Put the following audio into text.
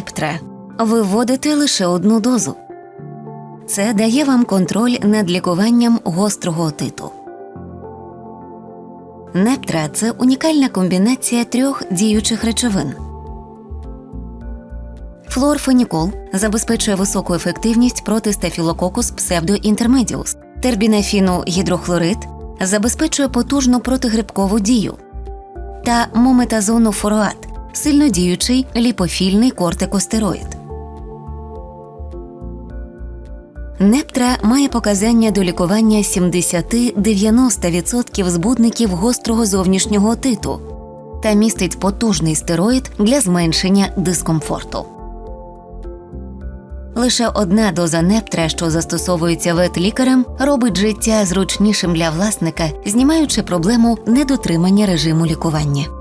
Нептра. Ви вводите лише одну дозу. Це дає вам контроль над лікуванням гострого отиту. Нептра це унікальна комбінація трьох діючих речовин. Флорфенікол забезпечує високу ефективність проти стафілококус псевдоінтермедіус. Тербінафіну гідрохлорид забезпечує потужну протигрибкову дію. Та мометазону фуруат сильнодіючий ліпофільний кортикостероїд. Нептра має показання до лікування 70-90% збудників гострого зовнішнього отиту та містить потужний стероїд для зменшення дискомфорту. Лише одна доза нептра, що застосовується ветлікарем, робить життя зручнішим для власника, знімаючи проблему недотримання режиму лікування.